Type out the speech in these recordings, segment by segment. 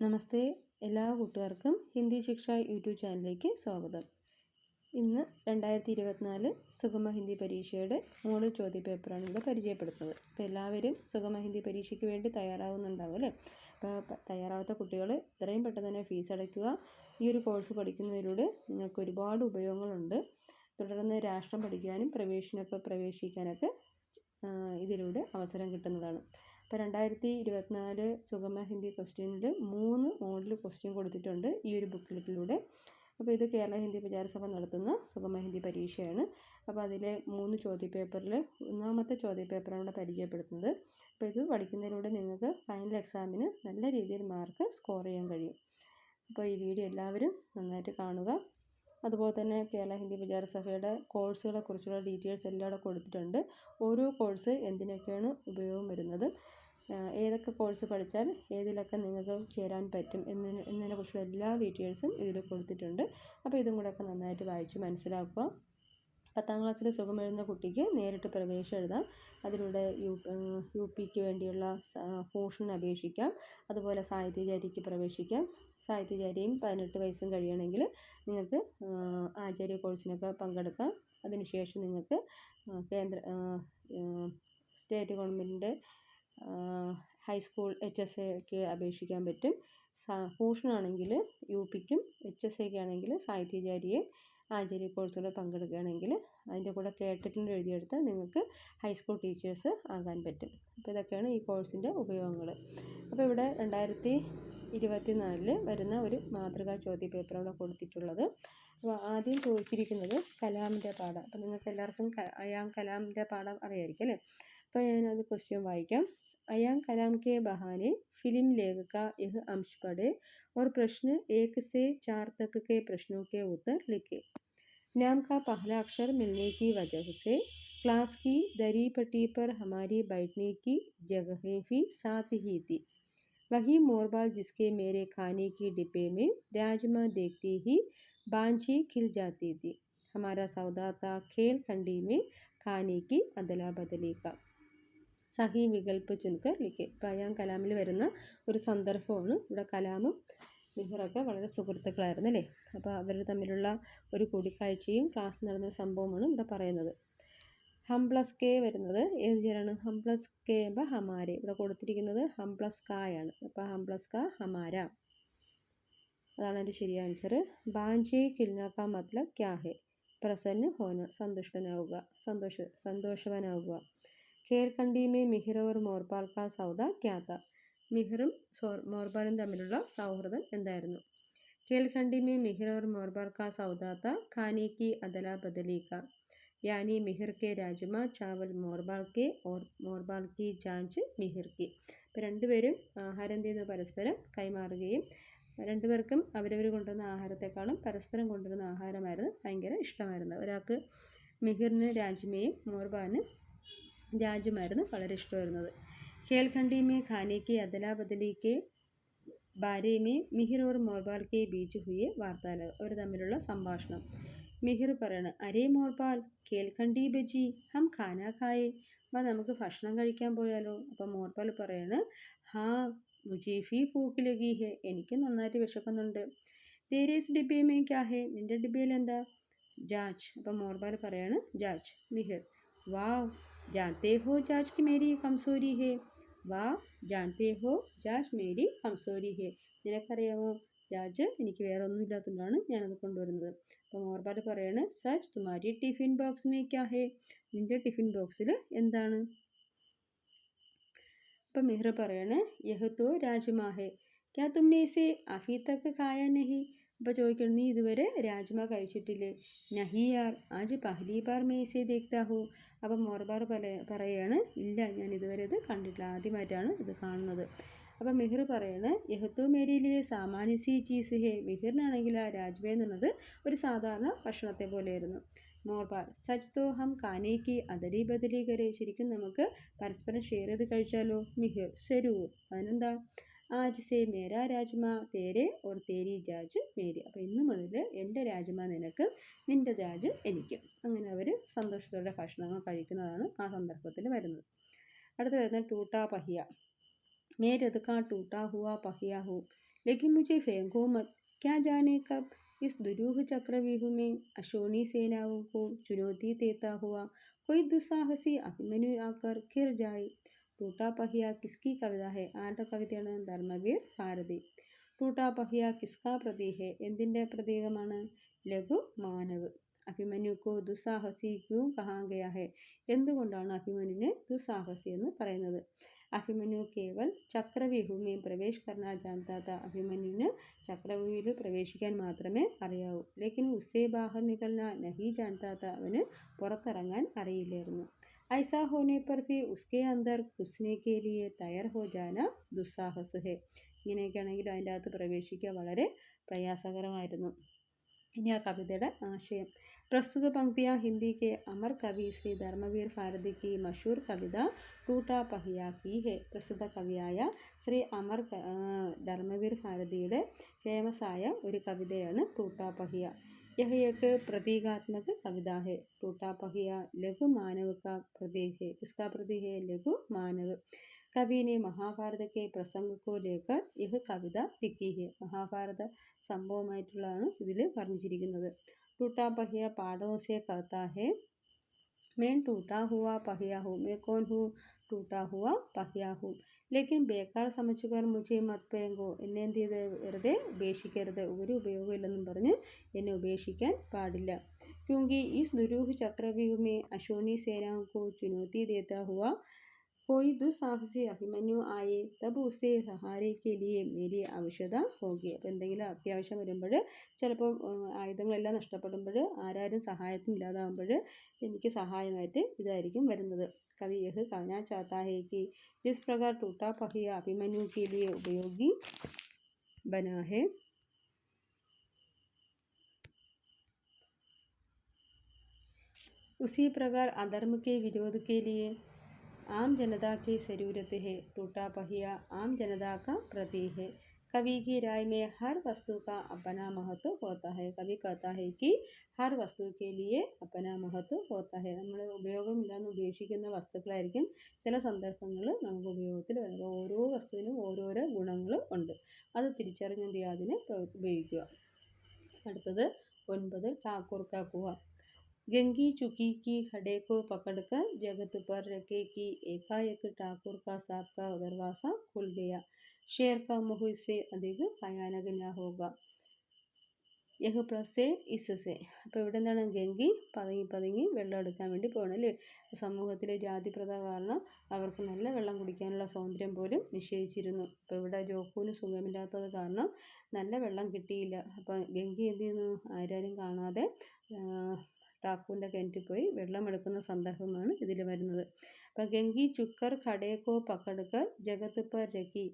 നമസ്തേ. എല്ലാ കൂട്ടുകാർക്കും ഹിന്ദി ശിക്ഷ യൂട്യൂബ് ചാനലിലേക്ക് സ്വാഗതം. ഇന്ന് രണ്ടായിരത്തി ഇരുപത്തിനാല് സുഗമ ഹിന്ദി പരീക്ഷയുടെ മൂന്ന് ചോദ്യ പേപ്പറാണ് ഇവിടെ പരിചയപ്പെടുത്തുന്നത് അപ്പോൾ എല്ലാവരും സുഗമ ഹിന്ദി പരീക്ഷയ്ക്ക് വേണ്ടി തയ്യാറാവുന്നുണ്ടാവും അല്ലേ? അപ്പോൾ തയ്യാറാവാത്ത കുട്ടികൾ ഇത്രയും പെട്ടെന്ന് തന്നെ ഫീസ് അടയ്ക്കുക. ഈ ഒരു കോഴ്സ് പഠിക്കുന്നതിലൂടെ നിങ്ങൾക്ക് ഒരുപാട് ഉപയോഗങ്ങളുണ്ട്. തുടർന്ന് രാഷ്ട്രം പഠിക്കാനും പ്രവേശനമൊക്കെ പ്രവേശിക്കാനൊക്കെ ഇതിലൂടെ അവസരം കിട്ടുന്നതാണ്. അപ്പോൾ രണ്ടായിരത്തി ഇരുപത്തിനാല് സുഗമ ഹിന്ദി ക്വസ്റ്റ്യനിൽ മൂന്ന് മോഡൽ ക്വസ്റ്റ്യൻ കൊടുത്തിട്ടുണ്ട് ഈ ഒരു ബുക്ക്ലെറ്റിലൂടെ. അപ്പോൾ ഇത് കേരള ഹിന്ദി പ്രചാരസഭ നടത്തുന്ന സുഗമ ഹിന്ദി പരീക്ഷയാണ്. അപ്പോൾ അതിലെ മൂന്ന് ചോദ്യപേപ്പറിൽ ഒന്നാമത്തെ ചോദ്യപേപ്പറാണ് ഇവിടെ പരിചയപ്പെടുത്തുന്നത്. അപ്പോൾ ഇത് പഠിക്കുന്നതിലൂടെ നിങ്ങൾക്ക് ഫൈനൽ എക്സാമിന് നല്ല രീതിയിൽ മാർക്ക് സ്കോർ ചെയ്യാൻ കഴിയും. അപ്പോൾ ഈ വീഡിയോ എല്ലാവരും നന്നായിട്ട് കാണുക. അതുപോലെ തന്നെ കേരള ഹിന്ദി പ്രചാര സഭയുടെ കോഴ്സുകളെ കുറിച്ചുള്ള ഡീറ്റെയിൽസ് എല്ലാം അവിടെ കൊടുത്തിട്ടുണ്ട്. ഓരോ കോഴ്സ് എന്തിനൊക്കെയാണ് ഉപയോഗം വരുന്നത്? ഏതൊക്കെ കോഴ്സ് പഠിച്ചാൽ ഏതിലൊക്കെ നിങ്ങൾക്ക് ചേരാൻ പറ്റും എന്നതിനെ എന്നതിനെ കുറിച്ചുള്ള എല്ലാ ഡീറ്റെയിൽസും ഇതിൽ കൊടുത്തിട്ടുണ്ട്. അപ്പോൾ ഇതും കൂടെ ഒക്കെ നന്നായിട്ട് വായിച്ച് മനസ്സിലാക്കുക. പത്താം ക്ലാസ്സിൽ സുഖം എഴുതുന്ന കുട്ടിക്ക് നേരിട്ട് പ്രവേശം എഴുതാം. അതിലൂടെ യു യു പിക്ക് വേണ്ടിയുള്ള പോഷന് അപേക്ഷിക്കാം. അതുപോലെ സാഹിത്യചാരിക്ക് പ്രവേശിക്കാം. സാഹിത്യചാരിയും പതിനെട്ട് വയസ്സും കഴിയണമെങ്കിൽ നിങ്ങൾക്ക് ആചാര്യ കോഴ്സിനൊക്കെ പങ്കെടുക്കാം. അതിനുശേഷം നിങ്ങൾക്ക് കേന്ദ്ര സ്റ്റേറ്റ് ഗവൺമെന്റിന്റെ ഹൈസ്കൂൾ എച്ച് എസ് എക്ക് അപേക്ഷിക്കാൻ പറ്റും. സാ ആണെങ്കിൽ യു പിക്കും എച്ച് എസ് എക്ക് ആണെങ്കിൽ സാഹിത്യചാരിയെ ആചാര്യ കോഴ്സുകൾ പങ്കെടുക്കുകയാണെങ്കിൽ അതിന്റെ കൂടെ കേട്ടിട്ടുണ്ട് എഴുതിയെടുത്താൽ നിങ്ങൾക്ക് ഹൈസ്കൂൾ ടീച്ചേഴ്സ് ആകാൻ പറ്റും. അപ്പോൾ ഇതൊക്കെയാണ് ഈ കോഴ്സിന്റെ ഉപയോഗങ്ങൾ. അപ്പോൾ ഇവിടെ രണ്ടായിരത്തി ഇരുപത്തി നാലില് വരുന്ന ഒരു മാതൃകാ ചോദ്യ പേപ്പറാണ് കൊടുത്തിട്ടുള്ളത് അപ്പോൾ ആദ്യം ചോദിച്ചിരിക്കുന്നത് കലാമിൻ്റെ പാഠം അപ്പോൾ നിങ്ങൾക്ക് എല്ലാവർക്കും ക- അയാം കലാമിൻ്റെ പാഠം അറിയായിരിക്കും അല്ലേ അപ്പോൾ ഞാനത് ക്വസ്റ്റ്യൻ വായിക്കാം अयाम कलाम के बहाने फिल्म लेख का यह अंश पढ़े और प्रश्न एक से चार तक के प्रश्नों के उत्तर लिखे नाम का पहला अक्षर मिलने की वजह से क्लास की दरी पट्टी पर हमारी बैठने की जगहें भी साथ ही थी वही मोरबाल जिसके मेरे खाने की डिब्बे में राजमा देखते ही बांझी खिल जाती थी हमारा सौदा था खेल खंडी में खाने की अदला बदली का സഹി വികൽപ്പ് ചുൻകർ ലിഖെ ഇപ്പോൾ അയാം കലാമിൽ വരുന്ന ഒരു സന്ദർഭമാണ് ഇവിടെ കലാമും മിഹറൊക്കെ വളരെ സുഹൃത്തുക്കളായിരുന്നു അല്ലേ അപ്പോൾ അവർ തമ്മിലുള്ള ഒരു കൂടിക്കാഴ്ചയും ക്ലാസ് നടന്ന സംഭവമാണ് ഇവിടെ പറയുന്നത് ഹം പ്ലസ് കെ വരുന്നത് ഏത് ചേരാണ്? ഹം പ്ലസ് കെ ആകുമ്പോൾ ഹമാര. ഇവിടെ കൊടുത്തിരിക്കുന്നത് ഹം പ്ലസ് കായാണ്. അപ്പോൾ ഹം പ്ലസ് ക ഹമാര. അതാണ് എന്റെ ശരിയ ആൻസർ ബാഞ്ചി കിൽനാക്ക മത്ല ക്യാഹെ പ്രസന്ന ഹോന. സന്തുഷ്ടനാവുക. സന്തോഷ സന്തോഷവാനാവുക. ഖേർ കണ്ടിമേ മിഹിറവർ മോർപാൽ കാ സൗദ ക്യാത്ത മിഹിറും മോർബാലും തമ്മിലുള്ള സൗഹൃദം എന്തായിരുന്നു? കേൽഖണ്ഡിമേ മിഹിറോർ മോർബാർ കാ സൗദാത്ത ഖാനിക്ക് അതല ബദലീക്ക यानी मिहिर के राजमा चावल മോർബാൽ के और മോർബാൽ की जांच മിഹിർ की ഇപ്പോൾ രണ്ടുപേരും ആഹാരം എന്ത് ചെയ്യുന്നു പരസ്പരം കൈമാറുകയും രണ്ടുപേർക്കും അവരവർ കൊണ്ടുവരുന്ന ആഹാരത്തെക്കാളും പരസ്പരം കൊണ്ടുവരുന്ന ആഹാരമായിരുന്നു ഭയങ്കര ഇഷ്ടമായിരുന്നത് ഒരാൾക്ക് മിഹിറിന് രാജ്മയും മോർബാന് രാജുമായിരുന്നു വളരെ ഇഷ്ടമായിരുന്നത് ഖേൽഖണ്ഡി മേ ഖാനെ K അദല ബദലി K Bare may Mihir ഓർ മോർബാൽ കെ ബീച്ച് ഹുയെ വാർത്താല അവർ തമ്മിലുള്ള സംഭാഷണം മെഹിർ പറയണ് അരേ മോർപാൽ കേൾക്കണ്ടി ബജി ഹം ഖാന ഖായേ മാ നമുക്ക് ഭക്ഷണം കഴിക്കാൻ പോയാലോ? അപ്പം മോർപാൽ പറയണ് ഹാ മുജീഫി പൂക്കിലകി ഹേ എനിക്ക് നന്നായിട്ട് വിശക്കുന്നുണ്ട്. തേരേസ് ഡിബിയമേ ക്യാ ഹേ നിന്റെ ഡിബിയിൽ എന്താ? ജാജ് അപ്പം മോർപാൽ പറയാണ് ജാജ് മിഹിർ വാ ജാൻതേ ഹോ ജാജ് കി മേരി കംസോരി ഹേ വാ ജാൻതേ ഹോ ജാജ് മേരി കംസോരി ഹേ. നിനക്കറിയാമോ ജാജ് എനിക്ക് വേറെ ഒന്നും ഇല്ലാത്തതുകൊണ്ടാണ് ഞാനത് കൊണ്ടുവരുന്നത്. അപ്പോൾ മോർബാൽ പറയാണ് സച്ച് തുമാരി ടിഫിൻ ബോക്സ് മേ ക്യാ ഹേ? നിന്റെ ടിഫിൻ ബോക്സിൽ എന്താണ്? അപ്പം മിഹ്റ പറയാണ് യഹത്തോ തോ രാജുമാ ഹേ. ക്യാ തുമ്നെ ഇസേ അഫി തക്ക് ഖായ നഹി? അപ്പോൾ ചോദിക്കണം നീ ഇതുവരെ രാജ്മ കഴിച്ചിട്ടില്ലേ? നഹിയാർ ആജ് പഹലി ബാർ മേസേ ഇസേ ദേഖ്താ ഹോ. അപ്പം മോർബാർ പറ പറയാണ് ഇല്ല ഞാൻ ഇതുവരെ ഇത് കണ്ടിട്ടില്ല. ആദ്യമായിട്ടാണ് ഇത് കാണുന്നത്. അപ്പം മിഹിർ പറയാണ് യഹത്തു മേരിയിലെ സാമാന്യ സി ചീസ് ഹേ. മിഹിറിനാണെങ്കിൽ ആ രാജ്വേ എന്നുള്ളത് ഒരു സാധാരണ ഭക്ഷണത്തെ പോലെയായിരുന്നു. മോർബാർ സച്ച് കാനേക്ക് അതരി ബദലി കരെ. ശരിക്കും നമുക്ക് പരസ്പരം ഷെയർ ചെയ്ത് കഴിച്ചാലോ? മിഹിർ ശരൂർ അതിനെന്താ? ആജ് സേ മേരാ രാജ്മ തേരെ ഓർ തേരി ജാജ് മേരി. അപ്പോൾ ഇന്ന് മുതൽ എന്റെ രാജ്മ നിനക്ക് നിന്റെ രാജ് എനിക്കും. അങ്ങനെ അവർ സന്തോഷത്തോടെ ഭക്ഷണങ്ങൾ കഴിക്കുന്നതാണ് ആ സന്ദർഭത്തിൽ വരുന്നത്. അടുത്ത വരുന്നത് ടൂട്ടാ പഹിയ. मैं रद का टूटा हुआ पहिया हूँ लेकिन मुझे फेंको मत। क्या जाने कब इस दुरूह चक्रव्यूह में अशोनी सेनाओं को चुनौती देता हुआ कोई दुस्साहसी അഭിമന്യു ആക്കർ ഖിർ ജായി ടൂട്ടാ പഹിയ കിസ്കി കവിത ഹെ ആരുടെ കവിതയാണ് ധർമ്മവീർ ഭാരതി ടൂട്ടാ പഹിയ കിസ്ക പ്രതി ഹെ എന്തിന്റെ പ്രതീകമാണ് ലഘു മാനവ് അഭിമന്യുക്കോ ദുസ്സാഹസി ക്യൂ കഹാങ്കയ ഹെ എന്തുകൊണ്ടാണ് അഭിമന്യുവിനെ ദുസ്സാഹസി എന്ന് പറയുന്നത്? അഭിമന്യു കേവൽ ചക്രവ്യൂഹമേ പ്രവേശിക്കാൻ കർണ ജാനതാത്ത അഭിമന്യുവിന് ചക്രവ്യൂഹിൽ പ്രവേശിക്കാൻ മാത്രമേ അറിയാവൂ. ലേക്കിൻ ഉസ്സേ ബാഹർ നികൽന നഹി ജാനതാത്ത അവന് പുറത്തിറങ്ങാൻ അറിയില്ലായിരുന്നു. ഐസാ ഹോനെ ഭി ഉസ്കെ അന്തർ ഘുസ്നെ കെ ലിയെ തയ്യാർ ഹോ ജാന ദുസ്സാഹസ് ഹെ. ഇങ്ങനെയൊക്കെയാണെങ്കിൽ അതിന്റെ അകത്ത് പ്രവേശിക്കുക വളരെ പ്രയാസകരമായിരുന്നു. ഇനി ആ കവിതയുടെ ആശയം പ്രസ്തുത പങ്ക്തിയാ ഹിന്ദി കെ അമർ കവി ശ്രീ ധർമ്മവീർ ഭാരതി കി മഷൂർ കവിത ടൂട്ടാ പഹിയ കി ഹെ പ്രസിദ്ധ കവിയായ ശ്രീ അമർ ധർമ്മവീർ ഭാരതിയുടെ ഫേമസ് ആയ ഒരു കവിതയാണ് ടൂട്ടാ പഹിയ यह एक प्रतीकात्मक कविता है टूटा पहिया लघु मानव का प्रतीक है इसका प्रतीक है लघु मानव कवि ने महाभारत के प्रसंग को लेकर यह कविता लिखी है महाभारत संभव സംഭവമായിട്ടുള്ളതാണ് इसलिए വർണിച്ചിരിക്കുന്നത് टूटा पहिया पाड़ों से कहता है मैं टूटा हुआ पहिया हूँ मैं कौन हूँ टूटा हुआ पहिया हूँ लेकिन ബേക്കാർ സമച്ചുകാർ മുജി മത് പേങ്കോ എന്നെ എന്ത് दे വെറുതെ ഉപേക്ഷിക്കരുത് ഒരു ഉപയോഗമില്ലെന്നും പറഞ്ഞ് എന്നെ ഉപേക്ഷിക്കാൻ പാടില്ല क्योंकि इस दुरूह चक्रव्यूह में अशोनी सेना को चुनौती देता हुआ कोई दुസ്സാഹസി അഭിമന്യു ആയേ തബ് ഉസേ സഹാരെ കെലിയെ മേരി ആവശ്യത ഹോകി അപ്പോൾ എന്തെങ്കിലും അത്യാവശ്യം വരുമ്പോൾ ചിലപ്പോൾ ആയുധങ്ങളെല്ലാം നഷ്ടപ്പെടുമ്പോൾ ആരാരും സഹായത്തിന് ഇല്ലാതാവുമ്പോൾ എനിക്ക് സഹായമായിട്ട് ഇതായിരിക്കും വരുന്നത്. കവി യഹ് कहना चाहता है कि जिस प्रकार टूटा पहिया अभिमन्यु के लिए उपयोगी बना है उसी प्रकार अधर्म के विरोध के लिए आम जनता की ज़रूरत है टूटा पहिया आम जनता का प्रतीक है कवि की राय में हर वस्तु का अपना महत्व होता है कवि कहता है कि ഹർ വസ്തു കെ ലിയെ അപ്പന മഹത്വ ഹോത്ത ഹെ നമ്മൾ ഉപയോഗമില്ലാന്ന് ഉപേക്ഷിക്കുന്ന വസ്തുക്കളായിരിക്കും ചില സന്ദർഭങ്ങൾ നമുക്ക് ഉപയോഗത്തിൽ വരുന്നത് ഓരോ വസ്തുവിനും ഓരോരോ ഗുണങ്ങൾ ഉണ്ട് അത് തിരിച്ചറിഞ്ഞ് എന്ത് ചെയ്യുക അതിനെ ഉപയോഗിക്കുക അടുത്തത് ഒൻപത് ഠാക്കൂർ का कुआ गंगी चुकी की खड़े को पकड़कर जगत पर रखे कि एकाएक ठाकुर का सांप का दरवाज़ा खुल गया शेर का मुँह इससे अधिक भयानक न होगा യഹ് പ്ലസ് ഇസസെ അപ്പോൾ ഇവിടെ എന്താണ് ഗംഗി പതുങ്ങി പതുങ്ങി വെള്ളം എടുക്കാൻ വേണ്ടി പോകണം അല്ലേ സമൂഹത്തിലെ ജാതി പ്രഥ കാരണം അവർക്ക് നല്ല വെള്ളം കുടിക്കാനുള്ള സ്വാതന്ത്ര്യം പോലും നിശ്ചയിച്ചിരുന്നു അപ്പോൾ ഇവിടെ ജോക്കുവിന് സുഖമില്ലാത്തത് കാരണം നല്ല വെള്ളം കിട്ടിയില്ല അപ്പോൾ ഗംഗി എന്ത് ചെയ്യുന്നു ആരാരും കാണാതെ ടാക്കുവിന്റെ കിണറ്റിൽ പോയി വെള്ളമെടുക്കുന്ന സന്ദർഭമാണ് ഇതിൽ വരുന്നത്. അപ്പം ഗംഗി ചുക്കർ ഖടേക്കോ പക്കടുക്കർ ജഗത്ത് പർ രക്കി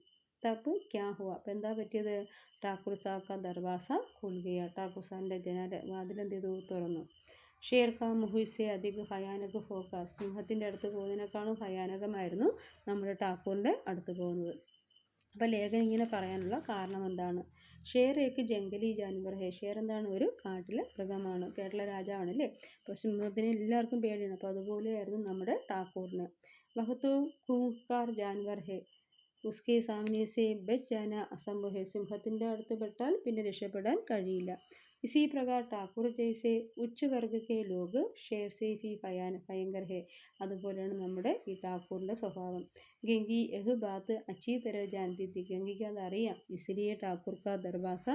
തപ്പ് ക്യാ ഹുവ അപ്പോൾ എന്താ പറ്റിയത്? ഠാക്കൂർ സാക്ക ദർവാസ കുൽഗിയ. ടാക്കൂർ സാഹിന്റെ ജനാല വാതിലെന്ത് ചെയ്തു? തുറന്നു. ഷേർ ഖാ മുഹുസെ അധിക ഭയാനക ഹോക്ക. സിംഹത്തിന്റെ അടുത്ത് പോകുന്നതിനേക്കാളും ഭയാനകമായിരുന്നു നമ്മുടെ ഠാക്കൂറിന്റെ അടുത്ത് പോകുന്നത്. അപ്പോൾ ലേഖനം ഇങ്ങനെ പറയാനുള്ള കാരണം എന്താണ്? ഷേർ ഏക്ക് ജംഗലി ജാനുവർ ഹേ. ഷേർ എന്താണ്? ഒരു കാട്ടിലെ മൃഗമാണ്. കേരള രാജാവാണ് അല്ലേ അപ്പോൾ സിംഹത്തിന് എല്ലാവർക്കും പേടിയാണ്. അപ്പോൾ അതുപോലെയായിരുന്നു നമ്മുടെ ടാക്കൂറിന്. ബഹുത്തോ കൂക്കാർ ജാൻവർ ഹേ. ഉസ്കെ സാമനെ ബെച്ച് ജാന അസംഭവ സിംഹത്തിന്റെ അടുത്ത് പെട്ടാൽ പിന്നെ രക്ഷപ്പെടാൻ കഴിയില്ല. इसी प्रकार ടാക്കൂർ जैसे उच्च वर्ग के लोग शेर സെ ഫി भयंकर ഭയങ്കർ അതുപോലെയാണ് നമ്മുടെ ഈ ടാക്കൂറിന്റെ സ്വഭാവം. ഗംഗി എഹ് ബാത്ത് അച്ചി തര ജാൻതി തി. ഗംഗിക്ക് അത് അറിയാം ഇസിലിയെ ടാക്കൂർ കാ ദർവാസ.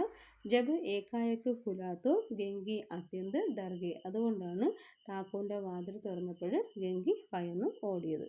ജബ് ഏകായക്ക് കുലാത്തോ. ഗംഗി അത്യന്ത് ഡർഗെ അതുകൊണ്ടാണ് ടാക്കൂറിന്റെ വാതിൽ തുറന്നപ്പോൾ ഗംഗി ഭയന്ന് ഓടിയത്.